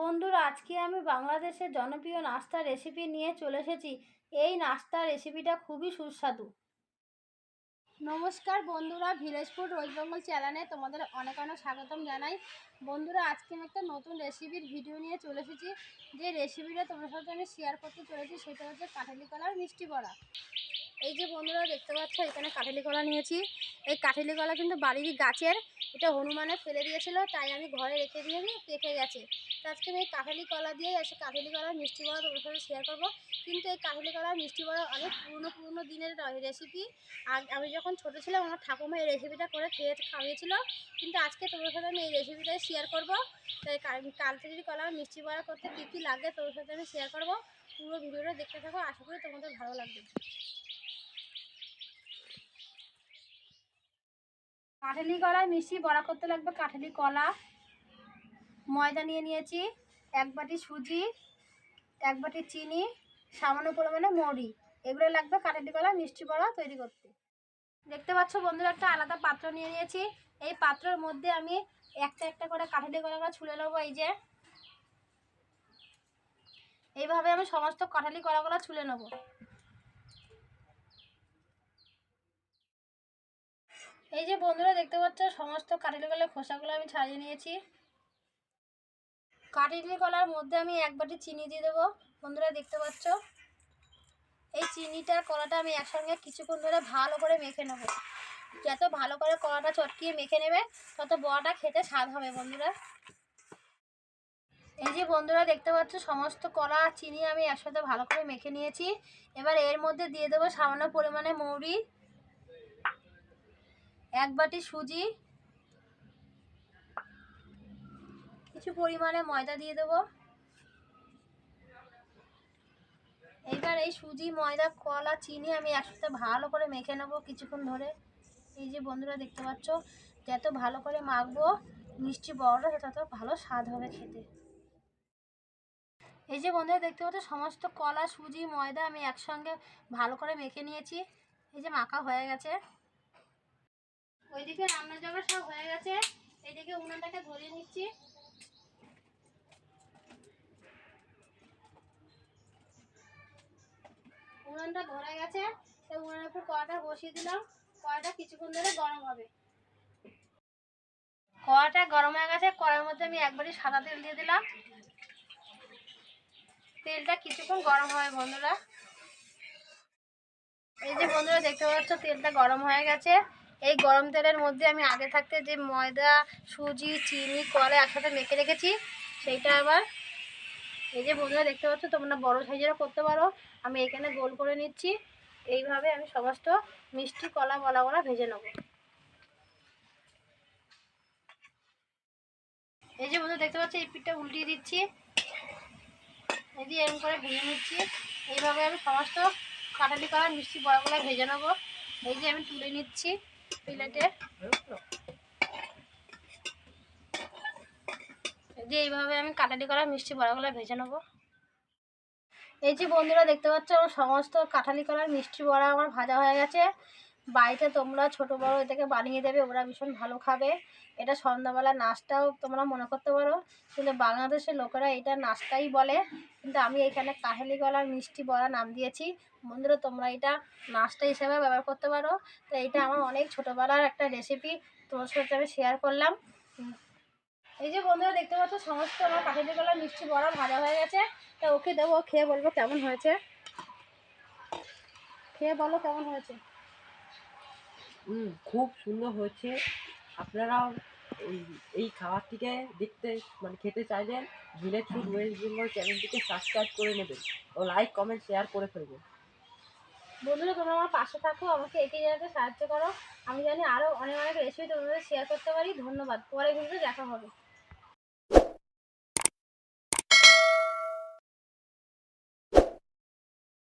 বন্ধুরা, আজকে আমি বাংলাদেশের জনপ্রিয় নাস্তার রেসিপি নিয়ে চলে এসেছি। এই নাস্তার রেসিপিটা খুবই সুস্বাদু। নমস্কার বন্ধুরা, ভিলেজ ফুড, ওয়েস্ট বেঙ্গল চ্যানেলে তোমাদের অনেক অনেক স্বাগতম জানাই। বন্ধুরা, আজকে আমি একটা নতুন রেসিপির ভিডিও নিয়ে চলে এসেছি। যে রেসিপিটা তোমার সাথে আমি শেয়ার করতে চলেছি, সেটা হচ্ছে কাঠালি কলার মিষ্টি বড়া। এই যে বন্ধুরা দেখতে পাচ্ছ, এখানে কাঠালি কলা নিয়েছি। এই কাঠালি কলা কিন্তু বাড়িরই গাছের, এটা হনুমানে ফেলে দিয়েছিল, তাই আমি ঘরে রেখে দিয়ে পেকে গেছে। তো আজকে আমি এই কাঠালি কলা দিয়ে এসে কাঠালি কলার মিষ্টি বড়া তোমার সাথে শেয়ার করব। কিন্তু এই কাঠালি কলার মিষ্টি বড়া অনেক পুরনো পুরনো দিনের রেসিপি আর আমি যখন ছোটো ছিলাম, আমার ঠাকুমা এই রেসিপিটা করে খেয়ে খাওয়িয়েছিল। কিন্তু আজকে তোমার সাথে আমি এই রেসিপিটাই শেয়ার করব। তাই কালচারি কলার মিষ্টি বড়া করতে কী কী লাগে তোমার সাথে আমি শেয়ার করব। পুরো ভিডিওটা দেখতে থাকো, আশা করি তোমাদের ভালো লাগবে। কাঠালি কলায় মিষ্টি বড়া করতে লাগবে কাঠালি কলা। ময়দা নিয়ে নিয়েছি, এক বাটি সুজি, এক বাটি চিনি, সামান্য পরিমাণে মৌরি। এগুলো লাগবে কাঠালি কলা, মিষ্টি বড়া তৈরি করতে। দেখতে পাচ্ছ বন্ধুরা, একটা আলাদা পাত্র নিয়ে নিয়েছি। এই পাত্রের মধ্যে আমি একটা একটা করে কাঠালি কলাগুলো ছুলে নেব, এই যে। এইভাবে আমি সমস্ত কাঠালি কলাগুলো ছুলে নেব। এই যে বন্ধুরা দেখতে পাচ্ছ, সমস্ত কাঠিলি কলার খোসাগুলো আমি ছাড়িয়ে নিয়েছি। কাঠিলি কলার মধ্যে আমি এক বাটি চিনি দিয়ে দেবো। বন্ধুরা দেখতে পাচ্ছ, এই চিনিটা কলাটা আমি একসঙ্গে কিছুক্ষণ ধরে ভালো করে মেখে নেব। যত ভালো করে কলাটা চটকিয়ে মেখে নেবে, তত বড়াটা খেতে স্বাদ হবে বন্ধুরা। এই যে বন্ধুরা দেখতে পাচ্ছ, সমস্ত কলা চিনি আমি একসাথে ভালো করে মেখে নিয়েছি। এবার এর মধ্যে দিয়ে দেবো সামান্য পরিমাণে মৌরি। এক বাটি সুজি। কিছু পরিমাণে ময়দা দিয়ে দেব। এইবার এই সুজি, ময়দা, কলা, চিনি আমি একসাথে ভালো করে মেখে নেব কিছুক্ষণ ধরে। এই যে বন্ধুরা দেখতে পাচ্ছ, যত ভালো করে মাখবো, মিষ্টি বড়টা তত ভালো স্বাদ হবে খেতে। এই যে বন্ধুরা দেখতে পাচ্ছ, সমস্ত কলা, সুজি, ময়দা আমি একসঙ্গে ভালো করে মেখে নিয়েছি। এই যে মাখা হয়ে গেছে। ওইদিকে রান্না জোগাড় সব হয়ে গেছে। এইদিকে উনুনটাকে ধরিয়ে নিচ্ছি। উনুনটা ধরে গেছে। সেই উনুনের উপর কড়াটা বসিয়ে দিলাম। কড়াটা কিছুক্ষণ ধরে গরম হবে। কড়াটা গরম হয়ে গেছে। কড়ার মধ্যে আমি একবারই সাদা তেল দিয়ে দিলাম। তেলটা কিছুক্ষণ গরম হবে বন্ধুরা। এই যে বন্ধুরা, দেখতে পাচ্ছ, তেলটা গরম হয়ে গেছে। এই গরম তেলের মধ্যে আমি আগে থাকতে যে ময়দা, সুজি, চিনি, কলা একসাথে মেখে রেখেছি, সেইটা আবার এই যে বন্ধুরা দেখতে পাচ্ছ, তোমরা বড় সাইজেরও করতে পারো। আমি এখানে গোল করে নিচ্ছি। এইভাবে আমি সমস্ত মিষ্টি কলা বলাগুলো ভেজে নেব। এই যে বন্ধু দেখতে পাচ্ছি, এই পিঠটা উল্টিয়ে দিচ্ছি। এই যে এরকম করে ভেজে নিচ্ছি। এইভাবে আমি সমস্ত কাটালি কলার মিষ্টি বড়াগুলো ভেজে নেব। এই যে আমি তুলে নিচ্ছি। যে এইভাবে আমি কাটাটি করা মিষ্টি বড়াগুলো ভেজে নেব। এই যে বন্ধুরা দেখতে পাচ্ছ, আমার সমস্ত কাঁঠালি কলার মিষ্টি বড়া আমার ভাজা হয়ে গেছে। বাড়িতে তোমরা ছোট বড় এটাকে বানিয়ে দেবে, ওরা ভীষণ ভালো খাবে। এটা সন্ধ্যাবেলা নাস্তাও তোমরা মনে করতে পারো। কিন্তু বাংলাদেশের লোকেরা এটা নাস্তাই বলে। কিন্তু আমি এখানে কাঁঠালি কলার মিষ্টি বড়া নাম দিয়েছি। বন্ধুরা, তোমরা এটা নাস্তা হিসেবে ব্যবহার করতে পারো। তো এটা আমার অনেক ছোটোবেলার একটা রেসিপি তোমার সাথে আমি শেয়ার করলাম। এই যে বন্ধুরা, দেখতে পাচ্ছ, সমস্ত আমার কাঁঠালি কলার মিষ্টি বড়া ভাজা হয়ে গেছে। তা ওকে দেবো, খেয়ে বলব কেমন হয়েছে? খেয়ে বলো কেমন হয়েছে? খুব সুন্দর হয়েছে। আপনারাও এই খাবারটিকে দেখতে মানে খেতে চাইলেন ভিলেজ ফুড ওয়েস্ট বেঙ্গল চ্যানেলটিকে সাবস্ক্রাইব করে নেবেন ও লাইক কমেন্ট শেয়ার করে ফেলবেন। বন্ধুরা, তোমরা আমার পাশে থাকো, আমাকে এগিয়ে যেতে সাহায্য করো। আমি জানি আরও অনেক অনেক রেসিপি তোমাদের শেয়ার করতে পারি। ধন্যবাদ। পরে কিন্তু দেখা হবে।